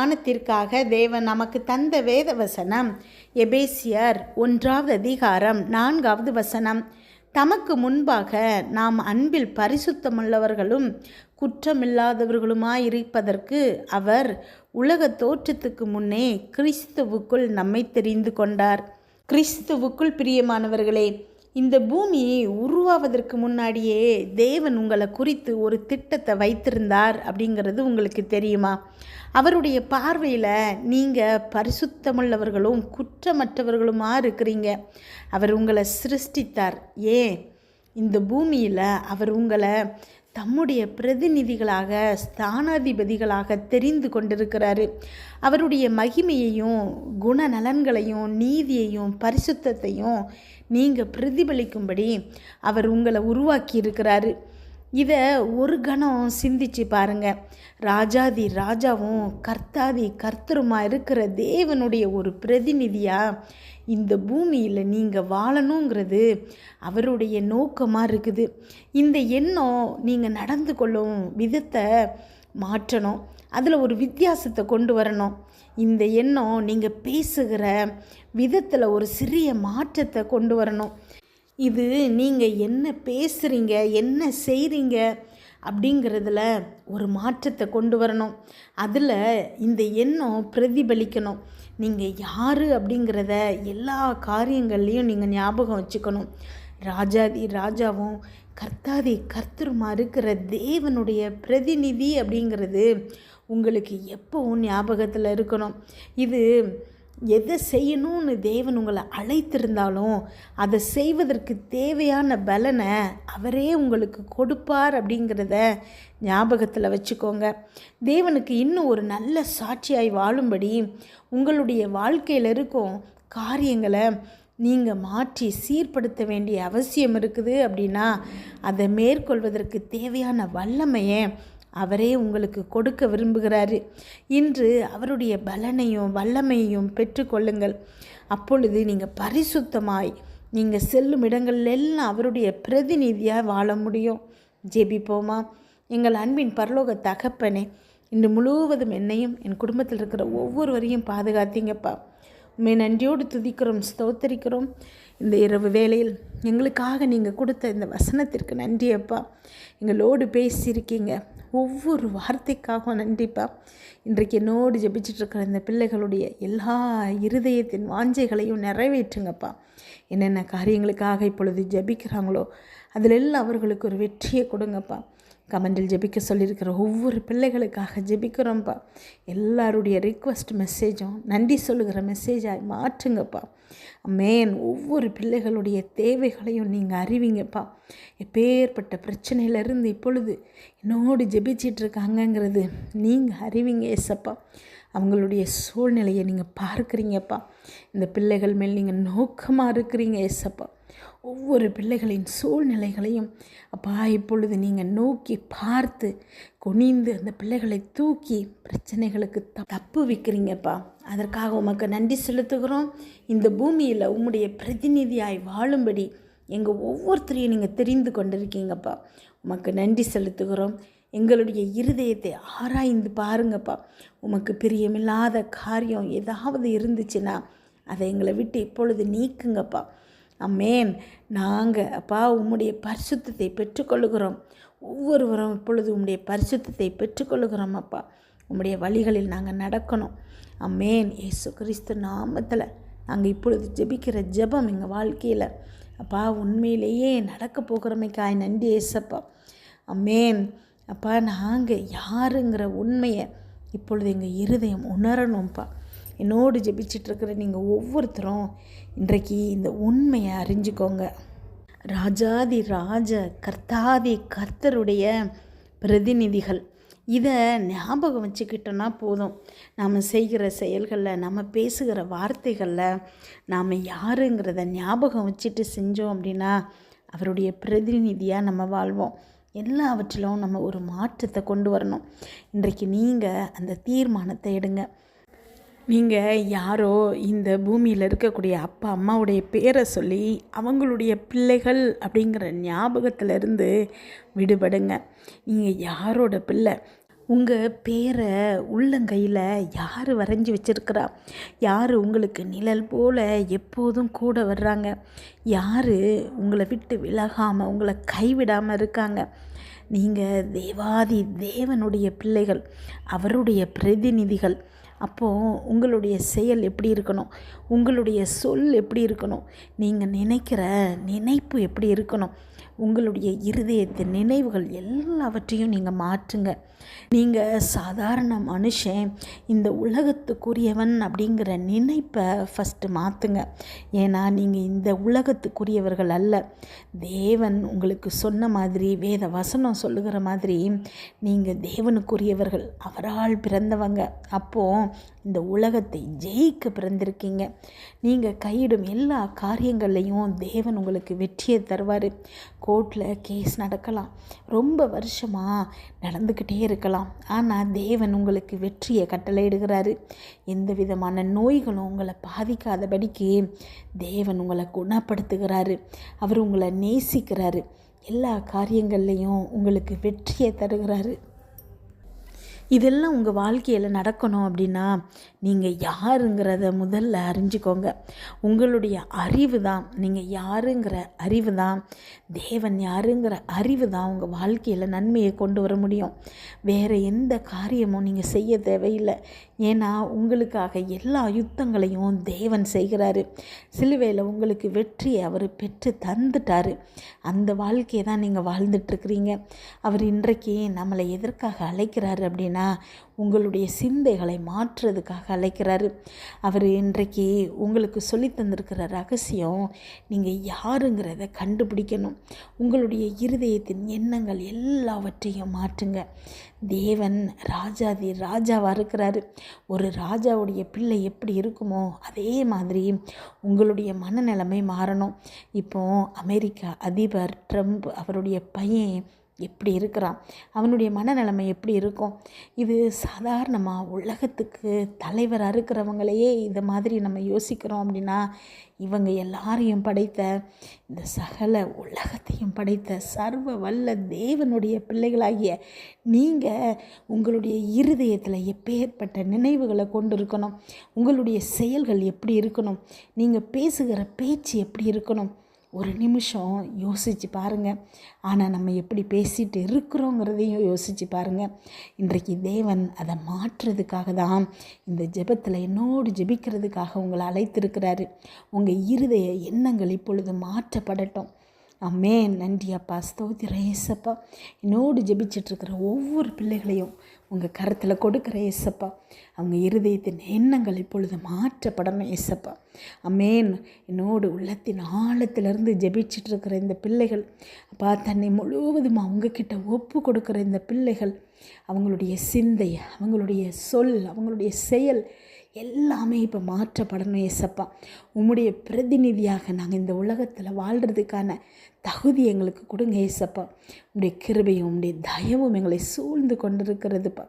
ஞானத்திற்காக தேவன் நமக்கு தந்த வேத வசனம் எபேசியர் ஒன்றாவது அதிகாரம் நான்காவது வசனம். தமக்கு முன்பாக நாம் அன்பில் பரிசுத்தமுள்ளவர்களும் குற்றமில்லாதவர்களுமாயிருப்பதற்கு அவர் உலக தோற்றத்துக்கு முன்னே கிறிஸ்துவுக்குள் நம்மை தெரிந்து கொண்டார். கிறிஸ்துவுக்குள் பிரியமானவர்களே இந்த பூமி உருவாவதற்கு முன்னாடியே தேவன் உங்களை குறித்து ஒரு திட்டத்தை வைத்திருந்தார் அப்படிங்கிறது உங்களுக்கு தெரியுமா? அவருடைய பார்வையில் நீங்கள் பரிசுத்தமுள்ளவர்களும் குற்றமற்றவர்களுமா இருக்கிறீங்க. அவர் உங்களை சிருஷ்டித்தார். ஏன்? இந்த பூமியில் அவர் உங்களை தம்முடைய பிரதிநிதிகளாக ஸ்தானாதிபதிகளாக தெரிந்து கொண்டிருக்கிறாரு. அவருடைய மகிமையையும் குணநலன்களையும் நீதியையும் பரிசுத்தத்தையும் நீங்கள் பிரதிபலிக்கும்படி அவர் உங்களை உருவாக்கி இருக்கிறாரு இதை ஒரு கணம் சிந்திச்சு பாருங்க. ராஜாதி ராஜாவும் கர்த்தாதி கர்த்தருமா இருக்கிற தேவனுடைய ஒரு பிரதிநிதியாக இந்த பூமியில் நீங்கள் வாழணுங்கிறது அவருடைய நோக்கமாக இருக்குது. இந்த எண்ணம் நீங்கள் நடந்து கொள்ளும் விதத்தை மாற்றணும். அதில் ஒரு வித்தியாசத்தை கொண்டு வரணும். இந்த எண்ணம் நீங்கள் பேசுகிற விதத்தில் ஒரு சிறிய மாற்றத்தை கொண்டு வரணும். இது நீங்கள் என்ன பேசுகிறீங்க என்ன செய்கிறீங்க அப்படிங்கிறதுல ஒரு மாற்றத்தை கொண்டு வரணும். அதில் இந்த எண்ணம் பிரதிபலிக்கணும். நீங்கள் யார் அப்படிங்கிறத எல்லா காரியங்கள்லேயும் நீங்கள் ஞாபகம் வச்சுக்கணும். ராஜாதி ராஜாவும் கர்த்தாதி கர்த்தருமா இருக்கிற தேவனுடைய பிரதிநிதி அப்படிங்கிறது உங்களுக்கு எப்போவும் ஞாபகத்தில் இருக்கணும். இது எதை செய்யணும்னு தேவன் உங்களை அழைத்திருந்தாலும் அதை செய்வதற்கு தேவையான பலனை அவரே உங்களுக்கு கொடுப்பார் அப்படிங்கிறத ஞாபகத்தில் வச்சுக்கோங்க. தேவனுக்கு இன்னும் ஒரு நல்ல சாட்சியாய் வாழும்படி உங்களுடைய வாழ்க்கையில் இருக்கும் காரியங்களை நீங்கள் மாற்றி சீர்படுத்த வேண்டிய அவசியம் இருக்குது அப்படின்னா அதை மேற்கொள்வதற்கு தேவையான வல்லமையை அவரே உங்களுக்கு கொடுக்க விரும்புகிறாரு. இன்று அவருடைய பலனையும் வல்லமையையும் பெற்றுக்கொள்ளுங்கள். அப்பொழுது நீங்கள் பரிசுத்தமாய் நீங்கள் செல்லும் இடங்கள்லாம் அவருடைய பிரதிநிதியாக வாழ முடியும். ஜெபிப்போமா? எங்கள் அன்பின் பரலோக தகப்பனே இன்று முழுவதும் என்னையும் என் குடும்பத்தில் இருக்கிற ஒவ்வொருவரையும் பாதுகாத்தீங்கப்பா. உண்மை நன்றியோடு துதிக்கிறோம் ஸ்தோத்தரிக்கிறோம். இந்த இரவு வேளையில் எங்களுக்காக நீங்கள் கொடுத்த இந்த வசனத்திற்கு நன்றியப்பா. எங்களோடு பேசியிருக்கீங்க. ஒவ்வொரு வார்த்தைக்காகவும் நன்றிப்பா இன்றைக்கு என்னோடு ஜபிச்சிட்ருக்கிற இந்த பிள்ளைகளுடைய எல்லா இருதயத்தின் வாஞ்சைகளையும் நிறைவேற்றுங்கப்பா. என்னென்ன காரியங்களுக்காக இப்பொழுது ஜபிக்கிறாங்களோ அதிலெல்லாம் அவர்களுக்கு ஒரு வெற்றியை கொடுங்கப்பா. கமெண்டில் ஜெபிக்க சொல்லியிருக்கிற ஒவ்வொரு பிள்ளைகளுக்காக ஜெபிக்கிறோம்ப்பா. எல்லாருடைய ரிக்வஸ்ட் மெசேஜும் நன்றி சொல்லுகிற மெசேஜாக மாற்றுங்கப்பா. மேன் ஒவ்வொரு பிள்ளைகளுடைய தேவைகளையும் நீங்கள் அறிவிங்கப்பா. எப்பேற்பட்ட பிரச்சனையிலேருந்து இப்பொழுது என்னோடு ஜெபிச்சிட்ருக்காங்கங்கிறது நீங்கள் அறிவிங்க ஏசப்பா. அவங்களுடைய சூழ்நிலையை நீங்கள் பார்க்குறீங்கப்பா. இந்த பிள்ளைகள் மேல் நீங்கள் நோக்கமாக இருக்கிறீங்க ஏசப்பா. ஒவ்வொரு பிள்ளைகளின் சூழ்நிலைகளையும் அப்பா இப்பொழுது நீங்கள் நோக்கி பார்த்து குனிந்து அந்த பிள்ளைகளை தூக்கி பிரச்சனைகளுக்கு தப்பு வைக்கிறீங்கப்பா. அதற்காக உமக்கு நன்றி செலுத்துகிறோம். இந்த பூமியில் உம்முடைய பிரதிநிதியாய் வாழும்படி எங்கள் ஒவ்வொருத்தரையும் நீங்கள் தெரிந்து கொண்டிருக்கீங்கப்பா. உமக்கு நன்றி செலுத்துகிறோம். எங்களுடைய இருதயத்தை ஆராய்ந்து பாருங்கப்பா. உமக்கு பிரியமில்லாத காரியம் ஏதாவது இருந்துச்சுன்னா அதை எங்களை விட்டு இப்பொழுது நீக்குங்கப்பா. அம்மேன் நாங்கள் அப்பா உம்முடைய பரிசுத்தத்தை பெற்றுக்கொள்கிறோம் ஒவ்வொருவரும் இப்பொழுது உம்முடைய பரிசுத்தத்தை பெற்றுக்கொள்கிறோம் அப்பா. உம்முடைய வழிகளில் நாங்கள் நடக்கணும். அம்மேன் ஏசு கிறிஸ்து நாமத்தில் நாங்கள் இப்பொழுது ஜெபிக்கிற ஜெபம் எங்கள் வாழ்க்கையில் அப்பா உண்மையிலேயே நடக்க போகிறமைக்காய். நன்றி ஏசப்பா அம்மேன் அப்பா நாங்கள் யாருங்கிற உண்மையை இப்பொழுது எங்கள் இருதயம் உணரணும்ப்பா என்னோடு ஜெபிச்சிட்ருக்கிற நீங்கள் ஒவ்வொருத்தரும் இன்றைக்கு இந்த உண்மையை அறிஞ்சுக்கோங்க. ராஜாதி ராஜ கர்த்தாதி கர்த்தருடைய பிரதிநிதிகள். இதை ஞாபகம் வச்சுக்கிட்டோன்னா போதும். நாம் செய்கிற செயல்களில் நம்ம பேசுகிற வார்த்தைகளில் நாம் யாருங்கிறத ஞாபகம் வச்சுட்டு செஞ்சோம் அப்படின்னா அவருடைய பிரதிநிதியாக நம்ம வாழ்வோம். எல்லாவற்றிலும் நம்ம ஒரு மாற்றத்தை கொண்டு வரணும். இன்றைக்கு நீங்கள் அந்த தீர்மானத்தை எடுங்க. நீங்கள் யாரோ இந்த பூமியில் இருக்கக்கூடிய அப்பா அம்மாவுடைய பேரை சொல்லி அவங்களுடைய பிள்ளைகள் அப்படிங்கிற ஞாபகத்திலிருந்து விடுபடுங்க. நீங்கள் யாரோட பிள்ளை? உங்கள் பேரை உள்ளங்கையில் யார் வரைஞ்சி வச்சிருக்கிறா? யார் உங்களுக்கு நிழல் போல் எப்போதும் கூட வர்றாங்க? யார் உங்களை விட்டு விலகாமல் உங்களை கைவிடாமல் இருக்காங்க? நீங்கள் தேவாதி தேவனுடைய பிள்ளைகள் அவருடைய பிரதிநிதிகள். அப்போது உங்களுடைய செயல் எப்படி இருக்கணும்? உங்களுடைய சொல் எப்படி இருக்கணும்? நீங்கள் நினைக்கிற நினைப்பு எப்படி இருக்கணும்? உங்களுடைய இருதயத்தின் நினைவுகள் எல்லாவற்றையும் நீங்கள் மாற்றுங்க. நீங்கள் சாதாரண மனுஷன் இந்த உலகத்துக்குரியவன் அப்படிங்கிற நினைப்பை ஃபஸ்ட்டு மாற்றுங்க ஏன்னா நீங்கள் இந்த உலகத்துக்குரியவர்கள் அல்ல. தேவன் உங்களுக்கு சொன்ன மாதிரி வேத வசனம் சொல்லுகிற மாதிரி நீங்கள் தேவனுக்குரியவர்கள். அவரால் பிறந்தவங்க. அப்போது இந்த உலகத்தை ஜெயிக்க பிறந்திருக்கீங்க. நீங்கள் கையிடும் எல்லா காரியங்கள்லையும் தேவன் உங்களுக்கு வெற்றியை தருவார். கோர்ட்டில் கேஸ் நடக்கலாம். ரொம்ப வருஷமாக நடந்துக்கிட்டே இருக்கலாம். ஆனால் தேவன் உங்களுக்கு வெற்றியை கட்டளையிடுகிறாரு. எந்த விதமான நோய்களும் உங்களை பாதிக்காதபடிக்கு தேவன் உங்களை குணப்படுத்துகிறாரு. அவர் உங்களை நேசிக்கிறாரு. எல்லா காரியங்கள்லையும் உங்களுக்கு வெற்றியை தருகிறாரு. இதெல்லாம் உங்கள் வாழ்க்கையில் நடக்கணும் அப்படின்னா நீங்கள் யாருங்கிறத முதல்ல அறிஞ்சிக்கோங்க. உங்களுடைய அறிவு தான் நீங்கள் யாருங்கிற அறிவு தான் தேவன் யாருங்கிற அறிவு தான் உங்கள் வாழ்க்கையில் நன்மையை கொண்டு வர முடியும். வேறு எந்த காரியமும் நீங்கள் செய்ய தேவையில்லை. ஏன்னா உங்களுக்காக எல்லா யுத்தங்களையும் தேவன் செய்கிறாரு. சிலுவையில் உங்களுக்கு வெற்றியை அவர் பெற்று தந்துட்டார். அந்த வாழ்க்கையை தான் நீங்கள் வாழ்ந்துட்டுருக்குறீங்க அவர் இன்றைக்கு நம்மளை எதற்காக அழைக்கிறாரு அப்படின்னா உங்களுடைய சிந்தைகளை மாற்றுறதுக்காக அழைக்கிறாரு. அவர் இன்றைக்கு உங்களுக்கு சொல்லி தந்திருக்கிற ரகசியம் நீங்கள் யாருங்கிறத கண்டுபிடிக்கணும். உங்களுடைய இருதயத்தின் எண்ணங்கள் எல்லாவற்றையும் மாற்றுங்க. தேவன் ராஜாதி ராஜாவாக இருக்கிறாரு. ஒரு ராஜாவுடைய பிள்ளை எப்படி இருக்குமோ அதே மாதிரி உங்களுடைய மனநிலைமை மாறணும். இப்போ அமெரிக்கா அதிபர் ட்ரம்ப் அவருடைய பையன் எப்படி இருக்கிறான்? அவனுடைய மனநிலைமை எப்படி இருக்கும்? இது சாதாரணமாக உலகத்துக்கு தலைவராக இருக்கிறவங்களையே இந்த மாதிரி நம்ம யோசிக்கிறோம் அப்படின்னா இவங்க எல்லாரையும் படைத்த இந்த சகல உலகத்தையும் படைத்த சர்வ வல்ல தேவனுடைய பிள்ளைகளாகிய நீங்கள் உங்களுடைய இருதயத்தில் எப்பேற்பட்ட நினைவுகளை கொண்டு இருக்கணும் உங்களுடைய செயல்கள் எப்படி இருக்கணும்? நீங்கள் பேசுகிற பேச்சு எப்படி இருக்கணும்? ஒரு நிமிஷம் யோசித்து பாருங்கள் ஆனால் நம்ம எப்படி பேசிகிட்டு இருக்கிறோங்கிறதையும் யோசித்து பாருங்கள் இன்றைக்கு தேவன் அதை மாற்றுறதுக்காக தான் இந்த ஜெபத்தில் என்னோடு ஜெபிக்கிறதுக்காக உங்களை அழைத்திருக்கிறாரு. உங்கள் இருதய எண்ணங்கள் இப்பொழுது மாற்றப்படட்டும். அம்மே நன்றி அப்பா. ஸ்தோத்திரம். ஏசப்பா என்னோடு ஜெபிச்சிட்ருக்கிற ஒவ்வொரு பிள்ளைகளையும் உங்கள் கருத்தில் கொடுக்குற ஏசப்பா. அவங்க இருதயத்தின் எண்ணங்கள் இப்பொழுது மாற்றப்படணும் ஏசப்பா. அம்மேன் என்னோடு உள்ளத்தின் ஆழத்திலிருந்து ஜெபிச்சிட்ருக்கிற இந்த பிள்ளைகள் அப்பா தன்னை முழுவதும் அவங்கக்கிட்ட ஒப்பு கொடுக்குற இந்த பிள்ளைகள் அவங்களுடைய சிந்தை அவங்களுடைய சொல் அவங்களுடைய செயல் எல்லாமே இப்போ மாற்றப்படணும் ஏசப்பா. உம்முடைய பிரதிநிதியாக நாங்கள் இந்த உலகத்தில் வாழ்கிறதுக்கான தகுதி எங்களுக்கு கொடுங்க ஏசப்பா. உடைய கிருபையும் உடைய தயவும் எங்களை சூழ்ந்து கொண்டிருக்கிறதுப்பா.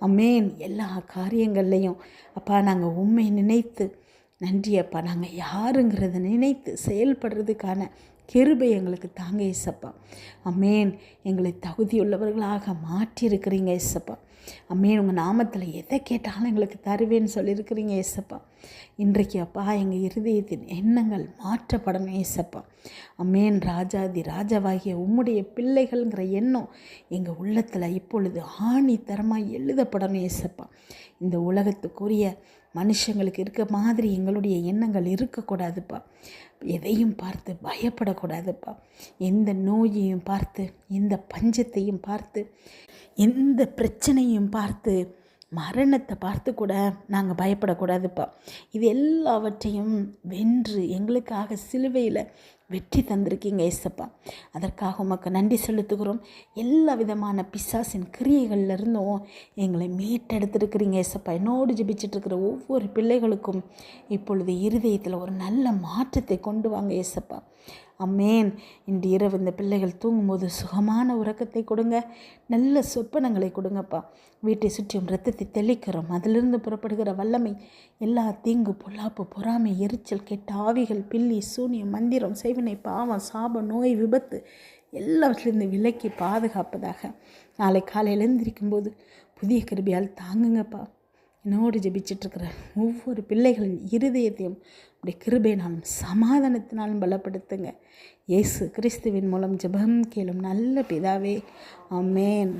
அம்மேன் எல்லா காரியங்கள்லையும் அப்பா நாங்கள் உண்மை நினைத்து நன்றி அப்பா நாங்கள் யாருங்கிறத நினைத்து செயல்படுறதுக்கான கிருபை எங்களுக்கு தாங்க ஏசப்பா அம்மேன் எங்களை தகுதியுள்ளவர்களாக மாற்றியிருக்கிறீங்க ஏசப்பா அம்மேன் உங்கள் நாமத்தில் எதை கேட்டாலும் எங்களுக்கு தருவேன்னு சொல்லியிருக்கிறீங்க ஏசப்பா இன்றைக்கு அப்பா எங்கள் இருதயத்தின் எண்ணங்கள் மாற்றப்படணும் ஏசப்பா. அம்மேன் ராஜாதி ராஜாவாகிய உம்முடைய பிள்ளைகள்ங்கிற எண்ணம் எங்கள் உள்ளத்தில் இப்பொழுது ஆணித்தரமாக தரமாக எழுதப்படணும் ஏசப்பா. இந்த உலகத்துக்குரிய மனுஷங்களுக்கு இருக்க மாதிரி எங்களுடைய எண்ணங்கள் இருக்கக்கூடாதுப்பா. எதையும் பார்த்து பயப்படக்கூடாதுப்பா. எந்த நோயையும் பார்த்து எந்த பஞ்சத்தையும் பார்த்து எந்த பிரச்சனையும் பார்த்து மரணத்தை பார்த்து கூட நாங்கள் பயப்படக்கூடாதுப்பா. இது எல்லாவற்றையும் வென்று எங்களுக்காக சிலுவையில் வெற்றி தந்திருக்கீங்க ஏசப்பா. அதற்காக உமக்கு நன்றி செலுத்துகிறோம். எல்லா விதமான பிசாசின் கிரியைகள்லேருந்தும் எங்களை மீட்டெடுத்திருக்கிறீங்க ஏசப்பா. என்னோடு ஜபிச்சிட்ருக்கிற ஒவ்வொரு பிள்ளைகளுக்கும் இப்பொழுது இருதயத்தில் ஒரு நல்ல மாற்றத்தை கொண்டு வாங்க ஏசப்பா. அம்மேன் இன்று இரவு இந்த பிள்ளைகள் தூங்கும்போது சுகமான உறக்கத்தை கொடுங்க. நல்ல சொப்பனங்களை கொடுங்கப்பா. வீட்டை சுற்றியும் ரத்தத்தை தெளிக்கிறோம். அதிலிருந்து புறப்படுகிற வல்லமை எல்லா தீங்கு பொல்லாப்பு பொறாமை எரிச்சல் கெட்ட ஆவிகள் பில்லி சூனியம் மந்திரம் செய்வினை பாவம் சாபம் நோய் விபத்து எல்லாவற்றிலிருந்து விலக்கி பாதுகாப்பதாக. நாளை காலையில் எழுந்திருக்கும்போது புதிய கிருபியால் தாங்குங்கப்பா. என்னோடு ஜெபிச்சிட்ருக்கிற ஒவ்வொரு பிள்ளைகளின் இருதயத்தையும் அப்படி கிருபையினாலும் சமாதானத்தினாலும் பலப்படுத்துங்க. இயேசு கிறிஸ்துவின் மூலம் ஜெபம் கேளும் நல்ல பிதாவே. அமேன்